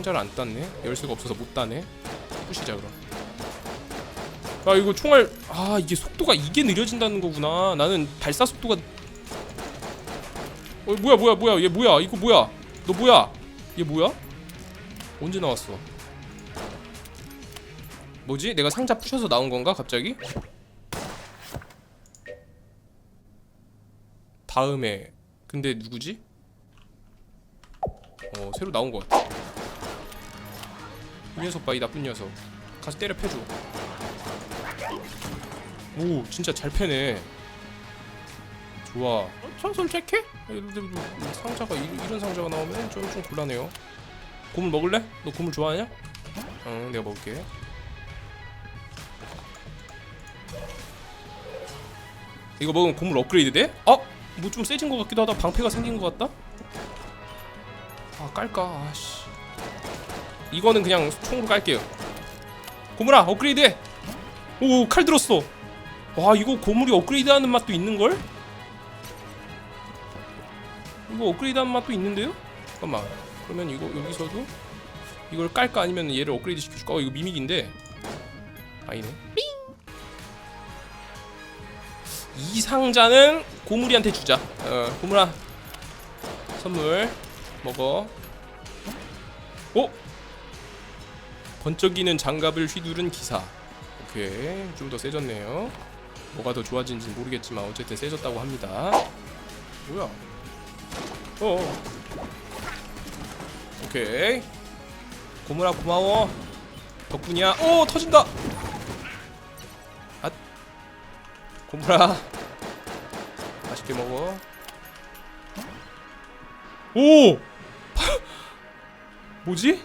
상자를 안 땄네. 열쇠가 없어서 못 따네. 부시자 그럼 아 이거 총알 아 이게 속도가 이게 느려진다는 거구나. 나는 발사 속도가 어 뭐야 뭐야 뭐야 얘 뭐야? 이거 뭐야? 너 뭐야? 얘 뭐야? 언제 나왔어? 뭐지? 내가 상자 부셔서 나온 건가 갑자기? 다음에. 근데 누구지? 어 새로 나온 것 같아 이 녀석 봐 이 나쁜 녀석 가서 때려 패줘 오 진짜 잘 패네 좋아 어, 전설 체크? 상자가 이, 이런 상자가 나오면 좀, 좀 곤란해요 고물 먹을래? 너 고물 좋아하냐? 응 내가 먹을게 이거 먹으면 고물 업그레이드 돼? 어? 뭐 좀 세진 것 같기도 하다 방패가 생긴 것 같다? 아 깔까 아씨 이거는 그냥 총으로 깔게요. 고물아 업그레이드 오칼 들었어. 와 이거 고물이 업그레이드하는 맛도 있는걸? 이거 업그레이드하는 맛도 있는데요? 잠깐만. 그러면 이거 여기서도 이걸 깔까? 아니면 얘를 업그레이드 시켜줄까? 어 이거 미믹인데. 아니네. 이 상자는 고물이한테 주자. 어 고물아 선물 먹어. 어? 번쩍이는 장갑을 휘두른 기사. 오케이 좀 더 세졌네요. 뭐가 더 좋아진지 모르겠지만 어쨌든 세졌다고 합니다. 뭐야? 어 오케이. 고무라 고마워. 덕분이야. 오 터진다! 아 고무라. 맛있게 먹어. 오! 뭐지?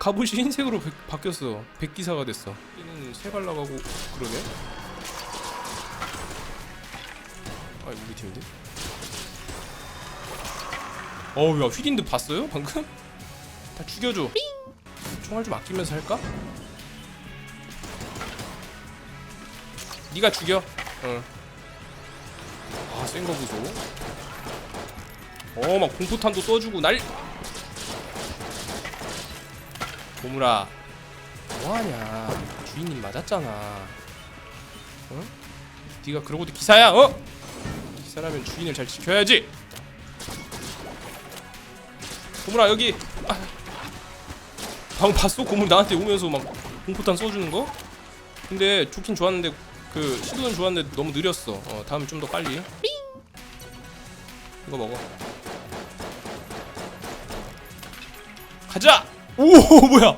갑옷이 흰색으로 바, 바뀌었어. 백기사가 됐어. 얘는 세발 나가고 그러네. 아 우리 팀인데? 어우 야 휘딘드 봤어요 방금? 다 죽여줘. 총알 좀 아끼면서 할까? 네가 죽여. 응. 아센 거 보소. 어막 공포탄도 써주고 날. 보물아 뭐하냐 주인님 맞았잖아 어? 네가 그러고도 기사야 어? 기사라면 주인을 잘 지켜야지 보물아 여기 아. 방금 봤어? 고물 나한테 오면서 막 공포탄 써주는 거? 근데 좋긴 좋았는데 그 시도는 좋았는데 너무 느렸어 어 다음에 좀 더 빨리 이거 먹어 가자! 오 뭐야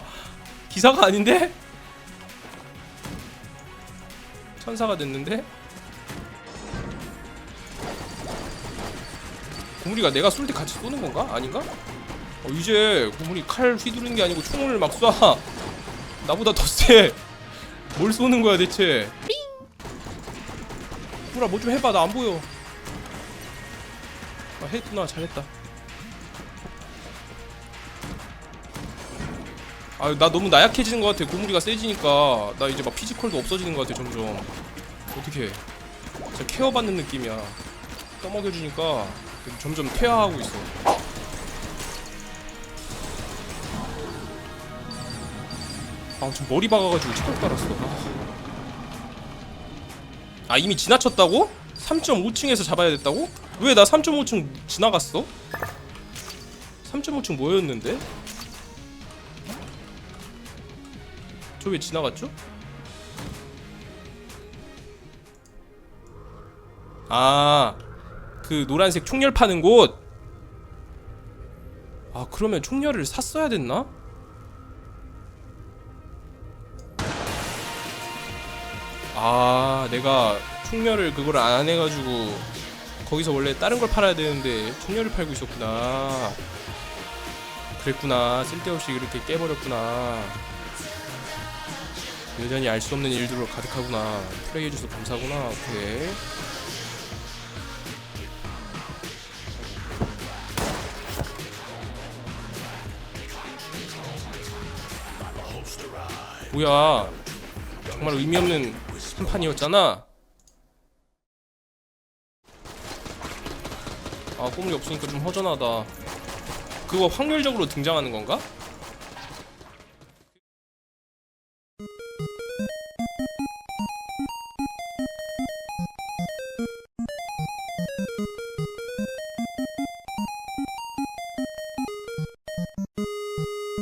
기사가 아닌데? 천사가 됐는데? 고무리가 내가 쏠 때 같이 쏘는 건가? 아닌가? 어, 이제 고무리 칼 휘두르는 게 아니고 총을 막 쏴. 나보다 더 세. 뭘 쏘는 거야 대체? 고무라 뭐 좀 해봐 나 안 보여. 아 했구나 잘했다. 아나 너무 나약해지는 것 같아 고무리가 세지니까 나 이제 막 피지컬도 없어지는 것 같아 점점 어떻게 진짜 케어받는 느낌이야 떠먹여주니까 점점 퇴화하고 있어 아 지금 머리 박아가지고 체력 달았어 아. 아 이미 지나쳤다고? 3.5층에서 잡아야 됐다고? 왜 나 3.5층 지나갔어? 3.5층 뭐였는데? 저 왜 지나갔죠? 아, 그 노란색 총열 파는 곳. 아, 그러면 총열을 샀어야 됐나? 아, 내가 총열을 그걸 안 해가지고 거기서 원래 다른 걸 팔아야 되는데 총열을 팔고 있었구나. 그랬구나. 쓸데없이 이렇게 깨버렸구나. 여전히 알 수 없는 일들로 가득하구나. 플레이해줘서 감사구나. 오케이. 뭐야? 정말 의미 없는 한 판이었잖아. 아, 꼬물이 없으니까 좀 허전하다. 그거 확률적으로 등장하는 건가?